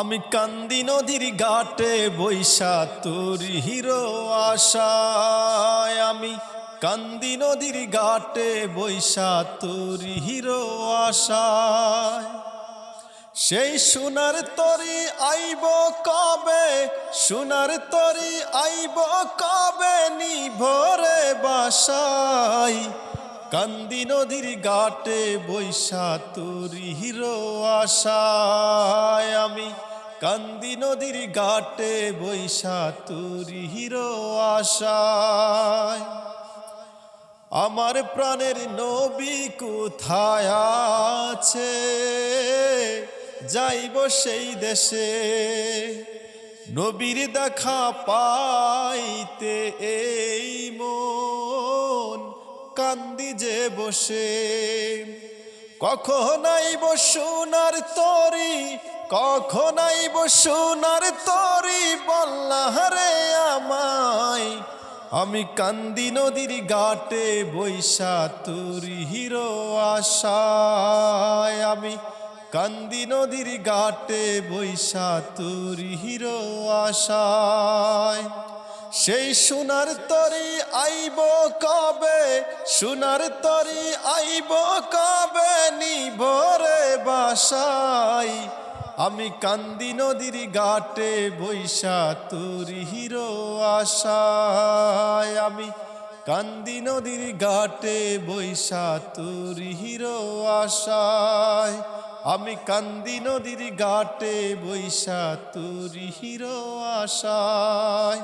আমি কান্দি নদীর ঘাটে বৈশা তোর হিরো আশায়। আমি কান্দি নদীর ঘাটে বৈশা তোর হিরো আশায়। সেই সোনার তরি আইব কবে? সোনার তরি আইব কবে? নিভরে বাসাই কান্দি নদীর ঘাটে বৈশা তোরি হিরো আশায় আমি। কান্দি নদীর ঘাটে বৈশা তোরি হিরো আশায়। আমার প্রাণের নবী কোথায় আছে? যাইব সেই দেশে। নবীর দেখা পাইতে এই কান্দি যে বসে। কখন আইব সোনার তরি কখন আইব সোনার তরি বল্লাহারে আমায়। আমি কান্দি নদীর ঘাটে বৈশা তুরি হিরো আশায়। আমি কান্দি নদীর ঘাটে বৈশা তুরি হিরো আশায়। সেই সোনার তরি আইব কবে? সোনার তরি আইব কবে? নিভরে বাসায় আমি কান্দি নদীর ঘাটে বৈশা তুরি হিরো আশায়। আমি কান্দি নদীর ঘাটে বৈশা তুরি হিরো আশায়। আমি কান্দি নদীর ঘাটে বৈশা তুরি হিরো আশায়।